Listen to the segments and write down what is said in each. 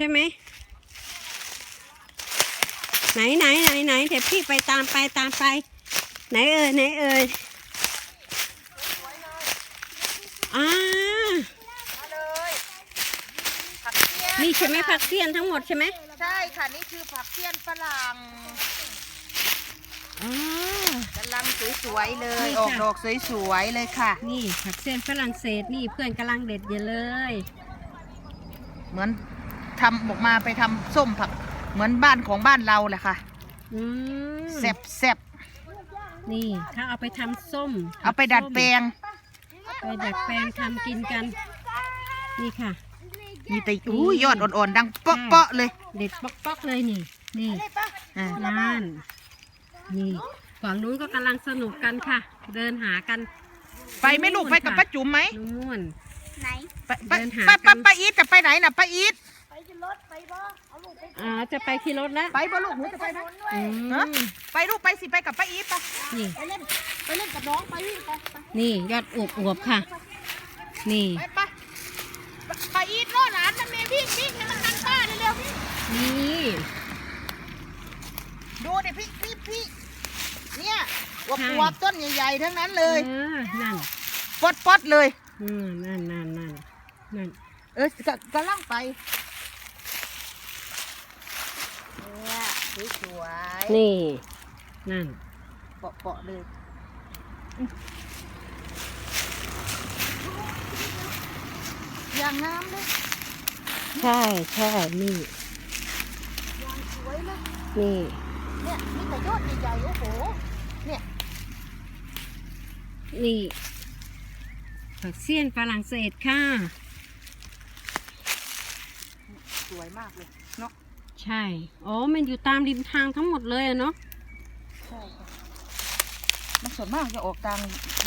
ใช่ไหมไหนไหนไหนไหนเดี๋ยวพี่ไปตามไปตามไป ไหนเอ่ยไหนเอ่ยอ่ามาเลยผักเสี้ยนนี่ใช่ไหมผักเสี้ยนทั้งหมดใช่ไหมใช่ค่ะนี่คือผักเสี้ยนฝรั่งอ๋อกำลังสวยๆเลยนี่ออกค่ะดอกสวยๆเลยค่ะ นี่ผักเสี้ยนฝรั่งเศสนี่เพื่อนกำลังเด็ดอยู่เลย เหมือน ทำออกมาไปทำส้มผัก เหมือนบ้านของบ้านเราแหละค่ะอืมแซ่บแซ่บนี่ ถ้าเอาไปทำส้มๆเอาไปดัดแปลงไปดัดแปลงทำกินกัน นี่ค่ะ มีแต่อู้ยอดอ่อนๆดังเปาะๆเลยเด็ดป๊อกๆเลยนี่ นี่อ่านั่นนี่ฝั่งนู้นก็กำลังสนุกกันค่ะ เดินหากันไปไหม่ลูกไปกับป้าจุ๋มไหมนู่น ไปไปเดินหาป้ากัป้านป้าอีทจะไปไหนน่ะป้าอีท อ่าจะไปขี่รถแล้วไปบ่ลูกหนูจะไปไหมอืฮะมไปลูกไปสิไปกับป้าอีทไปนี่ ไปเล่นไปเล่นกับน้องไปวิ่งไปนี่ยอดอวบอวบๆค่ะ นี่ ไปไปป้าอีทล่อหลานมันเมวิ่งวิ่งให้มันทันป้าเร็วๆพี่นี่ดูดิพี่พี่พี่เนี่ยอวบอวบต้นใหญ่ๆทั้งนั้นเลยเออนั่นปอดปอดๆเลย อืมนั่นนั่นนั่นนั่นเออกกำลังไปเนี่ย สวยๆนี่ นั่นเปาะๆเลยอย่างน้ำเลยใช่ใช่นี่อย่างสวยเลยนี่เนี่ยมีแต่ยอดใหญ่ๆโอ้โหเนี่ยนี่ผักเสี้ยนฝรั่งเศสค่ะ สวยมากเลยเนาะ ใช่ อ๋อ มันอยู่ตามริมทางทั้งหมดเลยอะเนาะ ใช่ค่ะมันส่วนมากจะออกตาม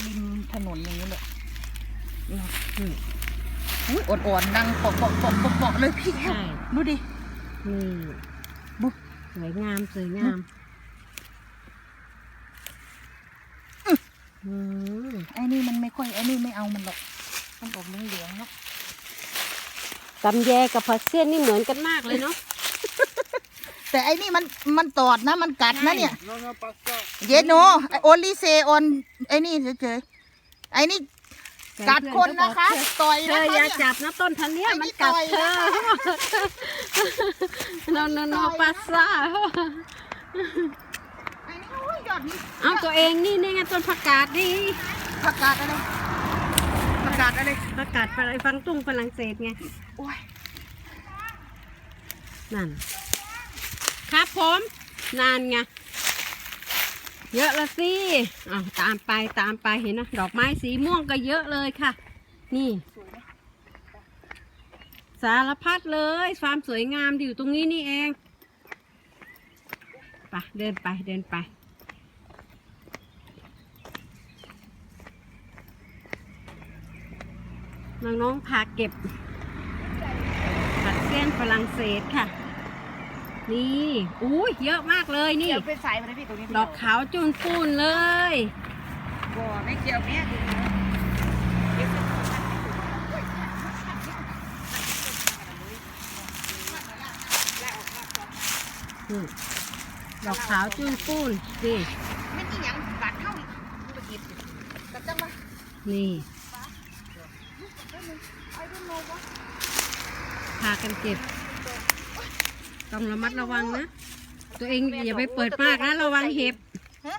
ริมถนนอย่างนี้เลยเนาะนี่อุ้ยอ่อนๆดังเปาะเปาะเปาะเปาะเปาะเลยพี่ใช่ ดูดิ นี่บุสวยงามสวยงามอืมไอ้นี่มันไม่ค่อยไอ้นี่ไม่เอามันหรอก มันออกเหลืองๆเนาะตำแยกับผักเสี้ยนนี่เหมือนกันมากเลยเนาะ แต่ไอ้นี่มันมันตอดนะมันกัดนะเนี่ย No, no pasa. เยโนโอลิเซออนไอ้นี่เฉยๆไอ้นี่กัดคนนะคะต่อยเธนะอคะอย่าเนี่ย จับนะต้นทันเนี้ยไอ้มันนี่กัดต่อยเธอนะโนโนโนปัสซ่าไอ้นี่โอ้ยยอดนี่เอาตัวเองนี่นี่ไงต้นผักกาดนี่ผักกาดอะไรผักกาดอะไร ผักกาดฝรั่งฟังตุ้งฝรั่งเศสไงโอ้ย นั่น ครับผมนานไงเยอะละสิอะตามไปตามไปเห็นนะดอกไม้สีม่วงก็เยอะเลยค่ะ นี่ สารพัดเลยความสวยงามอยู่ตรงนี้นี่เองไปเดินไปเดินไปน้องๆพาเก็บ ผักเสี้ยนฝรั่งเศสค่ะ นี่อุ้ยเยอะมากเลยนี่ เกี่ยวเป็นสายมาเลยพี่ตรงนี้ดอกขาวจุนปูนเลย บ่ไม่เกี่ยวแม่ดูนะเก็บเป็นสายอืมดอกขาวจุนปูนนี่ไม่มีหยังบาดเข้าอีกดูไปเก็บสิกระจังมานี่ พากันเก็บ ต้องระมัดระวังนะ ตัวเองอย่าไปเปิดมากนะระวังเห็บ ฮะ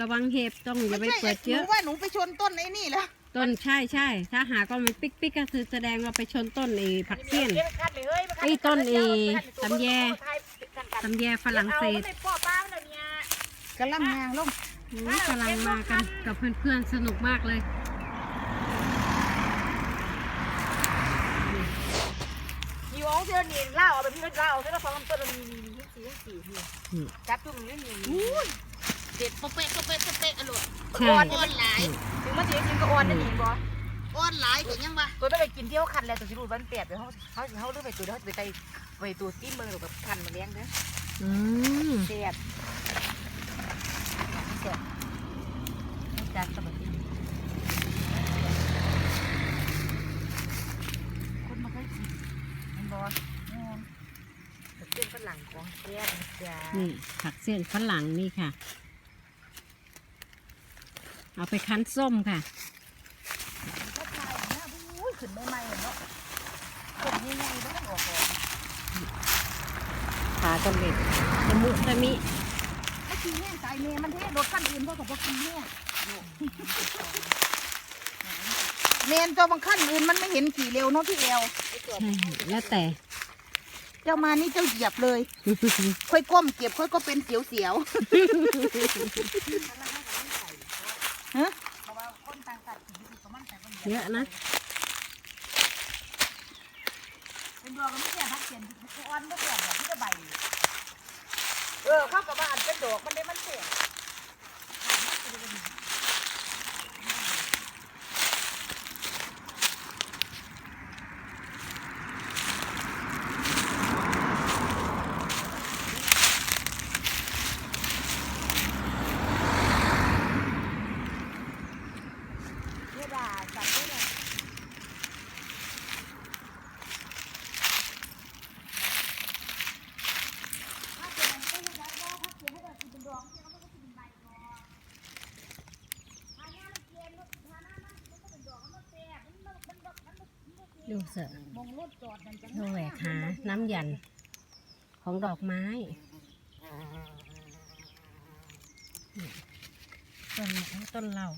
ระวังเห็บต้องอย่าไปไม่ใช่เปิดหเยนูอะว่าหนูไปชนต้นไอ้นี่แล้วต้นใช่ใช่ถ้าหากว่ามันปิ๊กปิ๊กก็คือแสดงว่าไปชนต้นไอ้ผักเสี้ยน ไอ้ต้นไอ้ตำแย ตำแยฝรั่งเศสกำลังงางลง โอ้ยกำลังมากันกับเพื่อนๆสนุกมากเลย อยู่ เอาเดือนนี้เล่าเอาไปพี่ล่าเอาเส้นละสองต้นมีมีมีสี่สี่นี่จับจุ่มนี่นี่เด็ดปะเปะปะเปะปะเปะอร่อยใช่อ่อนอ่อนหลายถึงมันจะกินก็อ่อนได้ดีบ่อ่อนหลายก็นยังวะตัวต้องไปกินเที่ยวคันแล้วตัวสิรูดมันเปียกเดี๋ยวเขาเขาเขาเลือกไปตัวเดียวเขาจะไปไปตัวซีมือหรือแบบคันมาเลี้ยงเด้ออืมเสียบเสียบจัดสมัยค นมาเคยกินมันบ่ส้นฝรั่งของแก้นะจ๊ะนี่ผักเส้นฝรั่งนี่ค่ะ เอาไปคั้นส้มค่ะถ้าทายนะอุ้ยขึ้นใหม่ๆเนาะขึ้นใหญ่ๆแล้วมันออกก่อนขากันเล็ดตะมุตะมิถ้าขี่แห้งสายเมย์มันเท่รถคันอื่นเพราะกับพวกขี่แห้งเมนเจ้าบางขั้นอื่นมันไม่เห็นขี่เร็วเนาะพี่แอล ใช่แล้วแต่ เจ้ามานี่เจ้าเหยียบเลย ค่อยก้มเก็บค่อยก็เป็นเสียวๆฮะเยอะนะเป็นดอกมันไม่แก่พักเสียนอ่อนไม่แก่แบบที่จะใบเออเข้ากับว่าอันเป็นดอกมันได้มันเสีย เวลาจับได้เลย ดูเสอะดูแหวกหาน้ำยัน ของดอกไม้นี่ต้นต้นเหล้า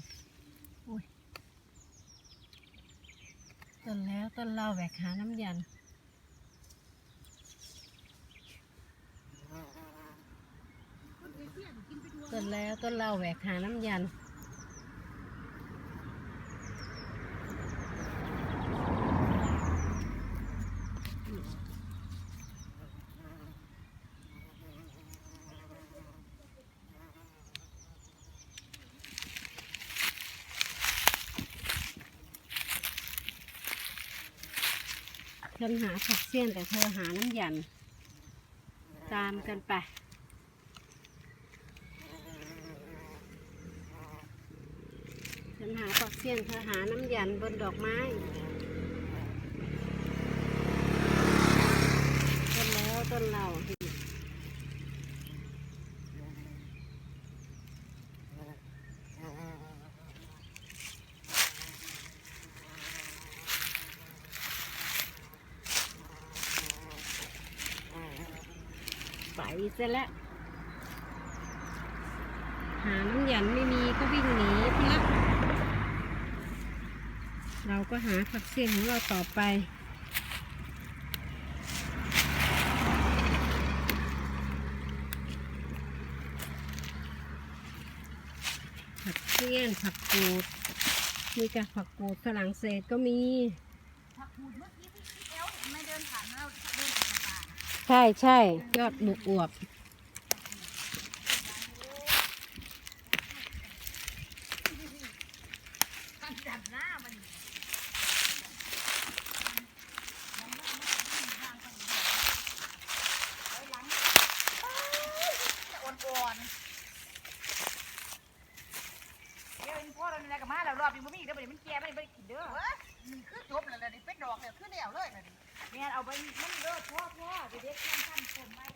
ต้นแล้วต้นเหล้าแหวกหาน้ำยันต้นแล้วต้นเหล้าแหวกหาน้ำยัน ฉันหาผักเสี้ยนแต่เธอหาน้ำยัน ตามกันไป ฉันหาผักเสี้ยนเธอหาน้ำยันบนดอกไม้ ต้นแล้วต้นเรา ไปซะแล้ว หาน้ำหยันไม่มีก็วิ่งหนีพี่ละเราก็หาผักเสี้ยนของเราต่อไปผักเสี้ยนผักกูดมีกับผักกูดฝรั่งเศสก็มีผักหูดเมื่อกี้ ใช่ใช่ยอดบุกอวบตั้งดับหน้ามันอ่อนเดี๋ยวพ่อเราเนี่ยกับมาแล้วรอบนี้มันมีเดี๋ยวมันแก่ไม่ได้กินเด้อ นคือจบแล้วเลยนี่เป็นดอกเลยคือแล้วเลยเลยแม่เอาไปมันเด้อพ่อพ่อเด็กๆนั่งทำชมไว้